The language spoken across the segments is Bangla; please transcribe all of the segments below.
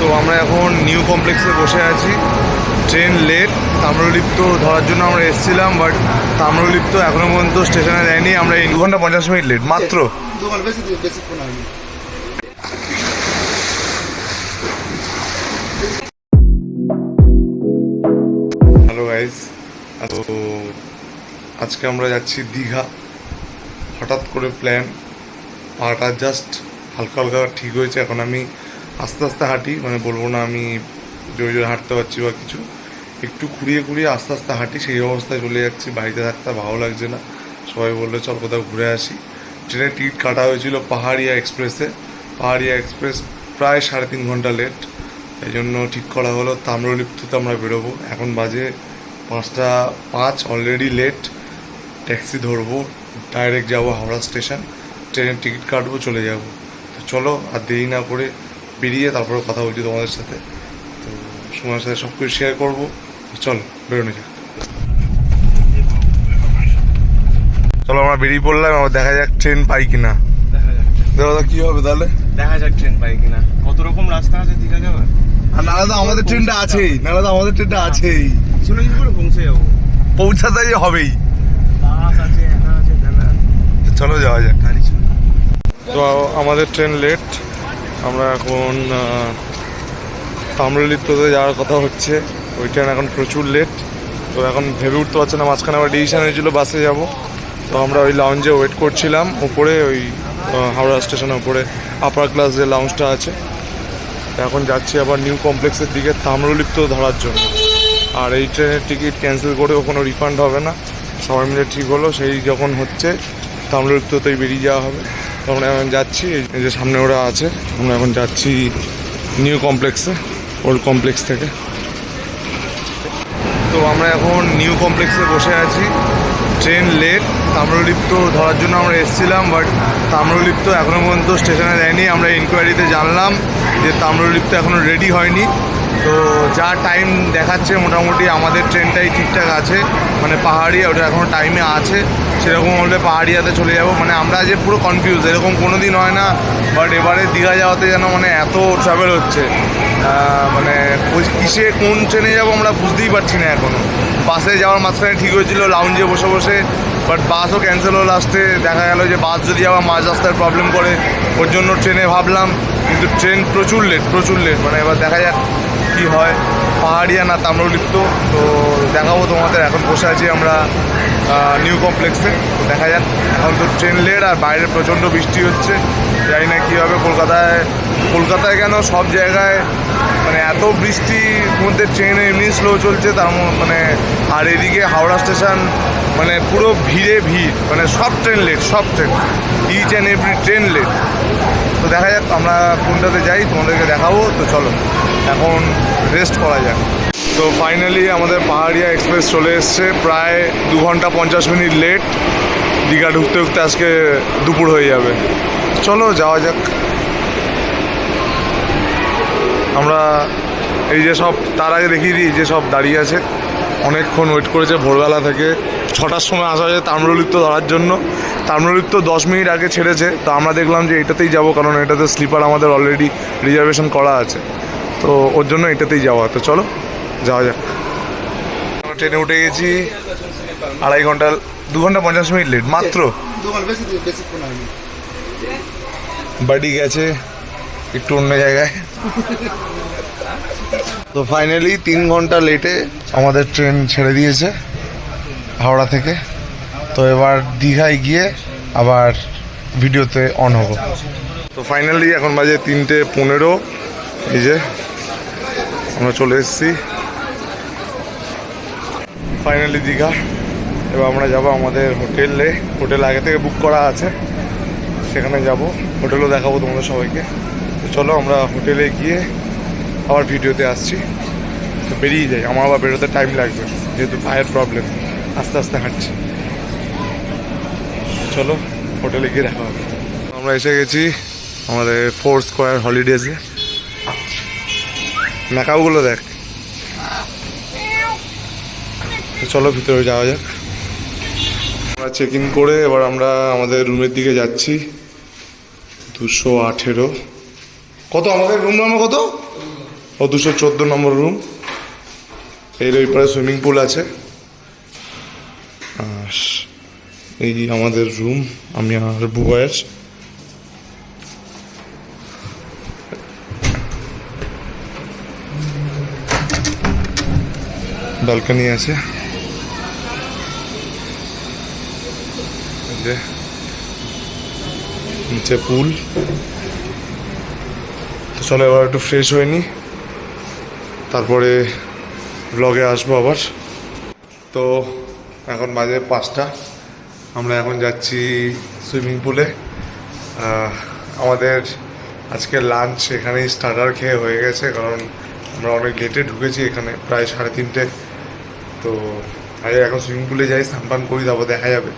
তো আমরা এখন নিউ কমপ্লেক্সে বসে আছি। ট্রেন লেট তাম্রলিপ্ত ধরার জন্য আমরা এসেছিলাম বাট তাম্রলিপ্ত এখনও পর্যন্ত স্টেশনে দেয়নি আমরা দু ঘণ্টা পঞ্চাশ মিনিট লেট মাত্র। হ্যালো গাইস তো আজকে আমরা যাচ্ছি দীঘা। হঠাৎ করে প্ল্যান পাটা জাস্ট হালকা হালকা ঠিক হয়েছে। এখন আমি আস্তে আস্তে হাঁটি মানে বলব না আমি জোরে জোরে হাঁটতে পারছি বা কিছু। একটু ঘুরিয়ে ঘুরিয়ে আস্তে আস্তে হাঁটি, সেই অবস্থায় চলে যাচ্ছি। বাড়িতে থাকতে ভালো লাগছে না। সবাই বলল, চল কোথাও ঘুরে আসি। ট্রেনের টিকিট কাটা হয়েছিল পাহাড়িয়া এক্সপ্রেসে। পাহাড়িয়া এক্সপ্রেস প্রায় সাড়ে তিন ঘণ্টা লেট। এই জন্য ঠিক করা হলো, তাম্রলিপ্ততে আমরা বেরোবো। এখন বাজে পাঁচটা পাঁচ, অলরেডি লেট। ট্যাক্সি ধরবো, ডাইরেক্ট যাব হাওড়া স্টেশন। ট্রেনের টিকিট কাটবো, চলে যাব। তো চলো, আর দেরি না করে বেরিয়ে তারপরে কথা বলছি তোমাদের সাথে। তো সময়ের সাথে সব কিছু শেয়ার করব। চলো বেরোনো যাক। চলো আমরা বেরিয়ে পড়লাম আবার দেখা যাক ট্রেন পাই কিনা। দেখা যাক কি হবে তাহলে? দেখা যাক ট্রেন পাই কিনা। কত রকম রাস্তা আছে দীঘা যাওয়ার? আর নাহলে তো আমাদের ট্রেনটা আছেই নাহলে তো আমাদের ট্রেনটা আছেই। পিছনে কি করে পৌঁছে যাব? পৌঁছাতে হবেই। বাস আছে এনা আছে তো চলো যাওয়া যাক। গাড়ি তো আমাদের ট্রেন লেট আমরা এখন তাম্রলিপ্ততে যাওয়ার কথা হচ্ছে। ওই ট্রেন এখন প্রচুর লেট তো এখন ভেবে উঠতে পারছে না মাঝখানে আবার ডিসিশন হয়েছিল বাসে যাব। তো আমরা ওই লাউঞ্জে ওয়েট করছিলাম। উপরে ওই হাওড়া স্টেশনের উপরে আপার ক্লাস যে লাউঞ্জটা আছে। এখন যাচ্ছি আবার নিউ কমপ্লেক্সের দিকে তাম্রলিপ্ত ধরার জন্য। আর এই ট্রেনের টিকিট ক্যান্সেল করেও কোনো রিফান্ড হবে না। সবাই মিলে ঠিক হলো। সেই যখন হচ্ছে, তাম্রলিপ্ততেই বেরিয়ে যাওয়া হবে। তখন এখন যাচ্ছি, এই যে সামনে ওরা আছে, আমরা এখন যাচ্ছি নিউ কমপ্লেক্সে, ওল্ড কমপ্লেক্স থেকে। তো আমরা এখন নিউ কমপ্লেক্সে বসে আছি, ট্রেন লেট, তাম্রলিপ্ত ধরার জন্য আমরা এসেছিলাম, বাট তাম্রলিপ্ত এখনও পর্যন্ত স্টেশনে দেয়নি। আমরা ইনকোয়ারিতে জানলাম যে তাম্রলিপ্ত এখনও রেডি হয়নি। তো যা টাইম দেখাচ্ছে, মোটামুটি আমাদের ট্রেনটাই ঠিকঠাক আছে মানে পাহাড়ি, ওটা এখনও টাইমে আছে। সেরকম হলে পাহাড়িয়াতে চলে যাব। মানে আমরা যে পুরো কনফিউজ এরকম কোনো দিন হয় না বাট এবারে দীঘা যাওয়াতে যেন মানে এত ট্রাভেল হচ্ছে। মানে কিসে কোন ট্রেনে যাব আমরা বুঝতেই পারছি না এখনও। বাসে যাওয়ার মাঝখানে ঠিক হয়েছিল লাউঞ্জে বসে বসে বাট বাসও ক্যান্সেল হলো লাস্টে দেখা গেল যে বাস যদি আবার মাঝ রাস্তায় প্রবলেম করে, ওর জন্য ট্রেনে ভাবলাম, কিন্তু ট্রেন প্রচুর লেট প্রচুর লেট মানে এবার দেখা যাক কি হয়। পাহাড়িয়া না তাম্রলিপ্ত, তো দেখাবো তোমাদের। এখন বসে আছি আমরা নিউ কমপ্লেক্সে দেখা যাক, এখন তো ট্রেন লেট আর বাইরে প্রচণ্ড বৃষ্টি হচ্ছে। জানি না কী হবে, কলকাতায় কলকাতায় কেন সব জায়গায় মানে এত বৃষ্টির মধ্যে ট্রেন এমনি স্লো চলছে, তার মানে আর এদিকে হাওড়া স্টেশন মানে পুরো ভিড়ে ভিড়। মানে সব ট্রেন লেট সব train each and every train late তো দেখা যাক, আমরা কোনটাতে যাই, তোমাদেরকে দেখাবো, তো চলো, এখন রেস্ট করা যাক। তো ফাইনালি আমাদের পাহাড়িয়া এক্সপ্রেস চলে এসছে, প্রায় দু ঘণ্টা পঞ্চাশ মিনিট লেট দীঘা ঢুকতে ঢুকতে আজকে দুপুর হয়ে যাবে। চলো, যাওয়া যাক। আমরা এই যে সব, তার আগে দেখিয়ে দিই, যে সব দাঁড়িয়ে আছে, অনেকক্ষণ ওয়েট করেছে ভোরবেলা থেকে। ছটার সময় আসা হয়েছে তাম্রলিপ্ত ধরার জন্য। তাম্রলিপ্ত দশ মিনিট আগে ছেড়েছে, তো আমরা দেখলাম যে এটাতেই যাব, কারণ এটাতে স্লিপার আমাদের অলরেডি রিজার্ভেশন করা আছে। তো ওর জন্য এটাতেই যাওয়া। তো চলো, যাওয়া যাক। ট্রেনে উঠে গেছি, আড়াই ঘণ্টা, দু ঘণ্টা পঞ্চাশ মিনিট লেট মাত্র? বাড়ি গেছে, একটু অন্য জায়গায়। তো ফাইনালি তিন ঘণ্টা লেটে আমাদের ট্রেন ছেড়ে দিয়েছে। হাওড়া থেকে। তো এবার দীঘায় গিয়ে আবার ভিডিওতে অন হব। তো ফাইনালি এখন বাজে তিনটে পনেরো। এই যে, আমরা চলে এসেছি। ফাইনালি দীঘা। এবার আমরা যাব আমাদের হোটেলে। হোটেল আগে থেকে বুক করা আছে। সেখানে যাব। হোটেলও দেখাবো তোমাদের সবাইকে। তো চলো আমরা হোটেলে গিয়ে আবার ভিডিওতে আসছি। তো বেরিয়ে যাই। আমার আবার বেরোতে টাইম লাগবে। যেহেতু পায়ের প্রবলেম আস্তে আস্তে হাঁটছি। চলো, হোটেলে গিয়ে দেখা হবে। আমরা এসে গেছি আমাদের ফোর স্কোয়ার হলিডেজে। মেকাওগুলো দেখ। চলো, ভিতরে যাওয়া যাক। আমরা চেক ইন করে এবার আমরা আমাদের রুমের দিকে যাচ্ছি। দুশো আঠেরো। কত? আমাদের রুম নাম্বার কত? ও, দুশো চোদ্দ নম্বর রুম এর ওই সুইমিং পুল আছে। আর এই আমাদের রুম আমি আর বুবয়ের ব্যালকনি আছে। যে নিচে পুল তো চলো এবার একটু ফ্রেশ হয়ে নি। তারপরে ব্লগে আসব আবার। তো এখন বাজে পাঁচটা। আমরা এখন যাচ্ছি সুইমিং পুলে। আমাদের আজকে লাঞ্চ এখানেই স্টার্টার খেয়ে হয়ে গেছে, কারণ আমরা অনেক লেটে ঢুকেছি এখানে, প্রায় সাড়ে তিনটে। তো আগে এখন সুইমিং পুলে যাই স্নান করি, তারপর দেখা যাবে।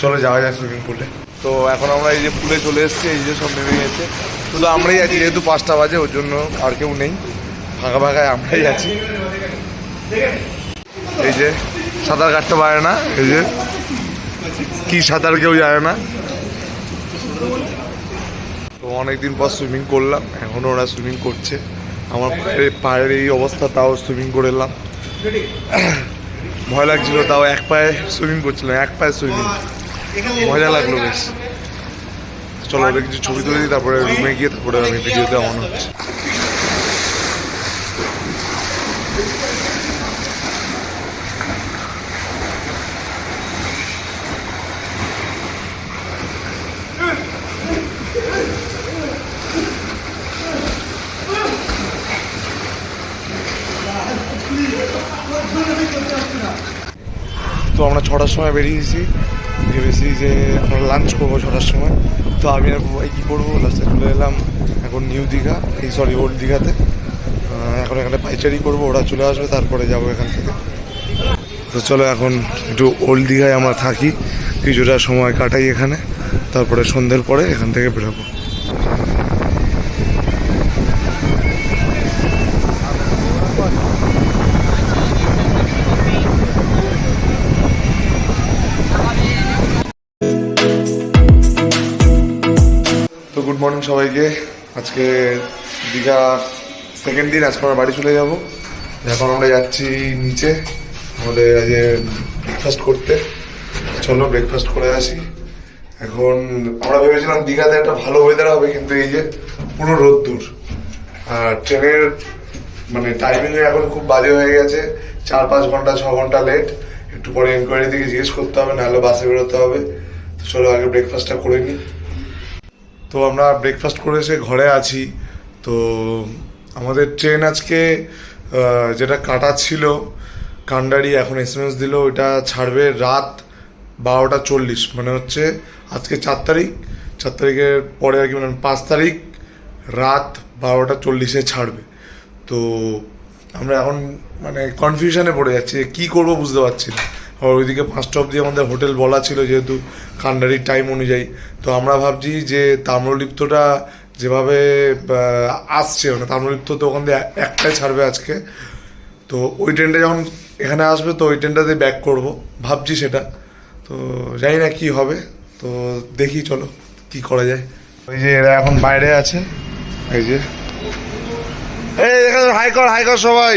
চলো যাওয়া যায় সুইমিং পুলে। তো এখন আমরা এই যে পুলে চলে এসেছি, এই যে সব নেমে গেছে। শুধু আমরাই আছি, যেহেতু পাঁচটা বাজে, ওর জন্য আর কেউ নেই। ফাঁকা ফাঁকায় আমরাই আছি। এই যে সাঁতার কাটতে পারে না, এই যে। কি সাঁতার কেউ জানে না। তো অনেকদিন পর সুইমিং করলাম এখনও ওরা সুইমিং করছে। আমার পায়ের- এই অবস্থা, তাও সুইমিং করে এলাম। ভয় লাগছিল, তাও এক পায়ে সুইমিং করছিলাম, এক পায়ে সুইমিং মজা লাগল বেশ। চলো, ওদের কিছু ছবি তুলে দিই, তারপরে রুমে গিয়ে তারপরে আমি ভিডিওতে অন হচ্ছে। তো আমরা ছটার সময় বেরিয়েছি ভেবেছি যে আমরা লাঞ্চ করব ছটার সময়। তো আমি ভাই কী করব? লাস্টে চলে এলাম এখন নিউ দীঘা, এই সরি ওল্ড দীঘাতে। এখন এখানে পাইচারি করব, ওরা চলে আসবে, তারপরে যাব এখান থেকে। তো চলো এখন একটু ওল্ড দীঘায় আমরা থাকি। কিছুটা সময় কাটাই এখানে, তারপরে সন্ধ্যের পরে এখান থেকে বেরোবো। তো গুড মর্নিং সবাইকে। আজকে দীঘা সেকেন্ড দিন, আজকে আমরা বাড়ি চলে যাব। এখন আমরা যাচ্ছি নিচে আমাদের আজকে ব্রেকফাস্ট করতে। চলো ব্রেকফাস্ট করে আসি। এখন আমরা ভেবেছিলাম দীঘাতে একটা ভালো ওয়েদার হবে, কিন্তু এই যে পুরো রোদ্দুর। আর ট্রেনের মানে টাইমিং এখন খুব বাজে হয়ে গেছে। চার পাঁচ ঘণ্টা, ছ ঘণ্টা লেট একটু পরে এনকোয়ারি থেকে জিজ্ঞেস করতে হবে, নাহলে বাসে বেরোতে হবে। তো চলো আগে ব্রেকফাস্টটা করে নিই। তো আমরা ব্রেকফাস্ট করে এসে ঘরে আছি। তো আমাদের ট্রেন আজকে যেটা কাটা ছিল, কান্ডারি এখন এস এম এস দিল, ওইটা ছাড়বে রাত বারোটা চল্লিশ। মানে হচ্ছে আজকে চার তারিখ, চার তারিখের পরে আর কি মানে পাঁচ তারিখ রাত বারোটা চল্লিশে ছাড়বে। তো আমরা এখন মানে কনফিউশনে পড়ে যাচ্ছি যে কী করব বুঝতে পারছি না। আর ওইদিকে পাঁচটা অবধি আমাদের হোটেল বলা ছিল যেহেতু কান্ডারির টাইম অনুযায়ী। তো আমরা ভাবছি যে তাম্রলিপ্তটা যেভাবে আসছে মানে তাম্রলিপ্ত তো ওখান থেকে একটাই ছাড়বে আজকে। তো ওই ট্রেনটা যখন এখানে আসবে তো ওই ট্রেনটাতে ব্যাক করব, ভাবছি সেটা। তো জানি না কি হবে, তো দেখি চলো কি করা যায়। ওই যে এরা এখন বাইরে আছে, এই যে। এই হাই কর হাই সবাই।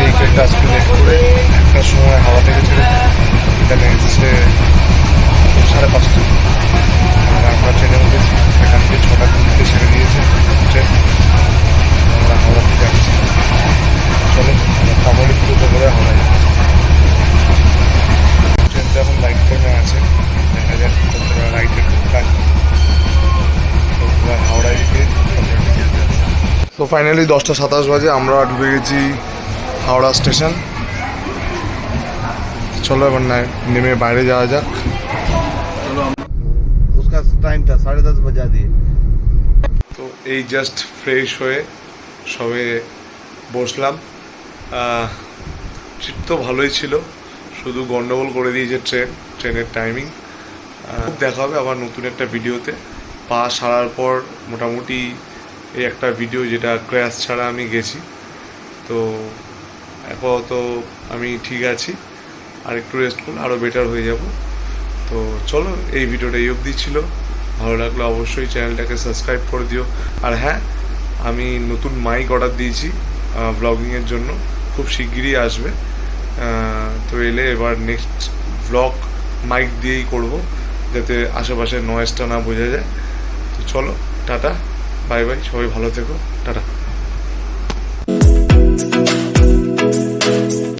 সেই ট্রেনটা আজকে লেট করে একটার সময় হাওড়া থেকে ছেড়ে এখানে এসছে সাড়ে পাঁচটা। আমরা ট্রেনে উঠেছি, এখান থেকে ছটা কুড়িতে ছেড়ে দিয়েছে ট্রেন আমরা হাওড়াতে যাচ্ছি চলো, আমরা তামিলিপ্ত করে হাওড়া যাচ্ছি ট্রেনটা এখন লাইট টাইমে আছে, দেখা যাক কতটা লাইটের ঢোকায় হাওড়ায় গিয়ে তো ফাইনালি দশটা সাতাশ বাজে, আমরা ঢুকে গেছি হাওড়া স্টেশন চলো এবার না নেমে বাইরে যাওয়া যাক उसका टाइम था साढ़े दस बजा दिए তো এই জাস্ট ফ্রেশ হয়ে সবে বসলাম সিট তো ভালোই ছিল শুধু গন্ডগোল করে দিয়েছে ট্রেন ট্রেনের টাইমিং খুব দেখা হবে আবার নতুন একটা ভিডিওতে পা সারার পর মোটামুটি এই একটা ভিডিও যেটা ক্র্যাশ ছাড়া আমি গেছি তো আপাতত আমি ঠিক আছি। আর একটু রেস্ট করলে আরও বেটার হয়ে যাব। তো চলো, এই ভিডিওটা এই অবধি ছিল। ভালো লাগলে অবশ্যই চ্যানেলটাকে সাবস্ক্রাইব করে দিও। আর হ্যাঁ আমি নতুন মাইক অর্ডার দিয়েছি ব্লগিংয়ের জন্য। খুব শিগগিরই আসবে। তো এলে এবার নেক্সট ব্লগ মাইক দিয়েই করব, যাতে আশেপাশের নয়েজটা না বোঝা যায়। তো চলো, টাটা বাই বাই সবাই ভালো থেকো।